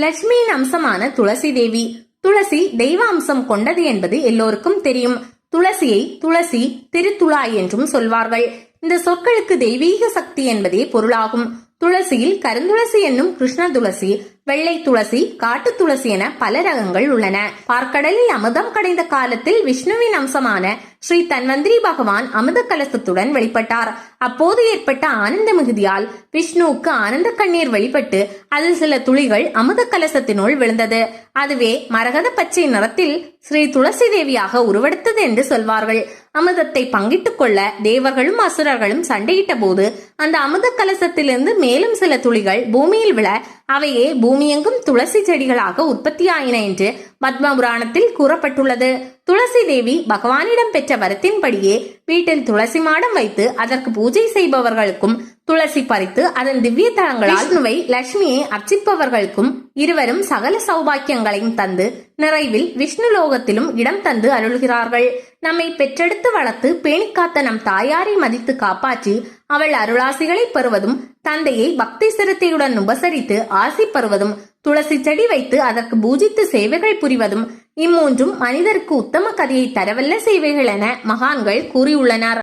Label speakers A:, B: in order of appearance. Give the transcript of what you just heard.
A: லட்சுமியின் அம்சமான துளசி தேவி. துளசி தெய்வ அம்சம் கொண்டது என்பது எல்லோருக்கும் தெரியும். துளசியை துளசி திருத்துளாய் என்றும் சொல்வார்கள். இந்த சொற்களுக்கு தெய்வீக சக்தி என்பதே பொருளாகும். துளசியில் கருந்துளசி என்னும் கிருஷ்ண துளசி வெள்ளை துளசி காட்டு துளசி என பல ரகங்கள் உள்ளன. பார்க்கடலில் அமுதம் கடைந்த காலத்தில் விஷ்ணுவின் அம்சமான ஸ்ரீ தன்வந்திரி பகவான் அமுத கலசத்துடன் வெளிப்பட்டார். அப்போது ஏற்பட்ட ஆனந்த மிகுதியால் விஷ்ணுவுக்கு ஆனந்த கண்ணீர் வெளிப்பட்டு அதில் சில துளிகள் அமுத கலசத்தினுள் விழுந்தது. அதுவே மரகத பச்சை நிறத்தில் ஸ்ரீ துளசி தேவியாக உருவெடுத்தது என்று சொல்வார்கள். அமுதத்தை பங்கிட்டுக் கொள்ள தேவர்களும் அசுரர்களும் சண்டையிட்ட போது அந்த அமுத கலசத்திலிருந்து மேலும் சில துளிகள் பூமியில் விழ அவையே பூமி பூமியெங்கும் துளசி செடிகளாக உற்பத்தியாயின என்று பத்ம புராணத்தில் கூறப்பட்டுள்ளது. துளசி தேவி பகவானிடம் பெற்ற வரத்தின்படியே வீட்டில் துளசி மாடம் வைத்து அதற்கு பூஜை செய்பவர்களுக்கும் துளசி பறித்து அதன் திவ்ய தலங்களால் விஷ்ணுவை லட்சுமியை அர்ச்சிப்பவர்களுக்கும் இருவரும் சகல சௌபாக்கியங்களையும் தந்து நிறைவில் விஷ்ணு லோகத்திலும் இடம் தந்து அருள்கிறார்கள். நம்மை பெற்றெடுத்து வளர்த்து பேணிக்காத்த நம் தாயாரை மதித்து காப்பாற்றி அவள் அருளாசிகளை பெறுவதும் தந்தையை பக்தி சிரத்தையுடன் உபசரித்து ஆசி பெறுவதும் துளசி செடி வைத்து அதற்கு பூஜித்து சேவைகள் புரிவதும் இம்மூன்றும் மனிதருக்கு உத்தம கதையை தரவல்ல சேவைகள் என மகான்கள் கூறியுள்ளனர்.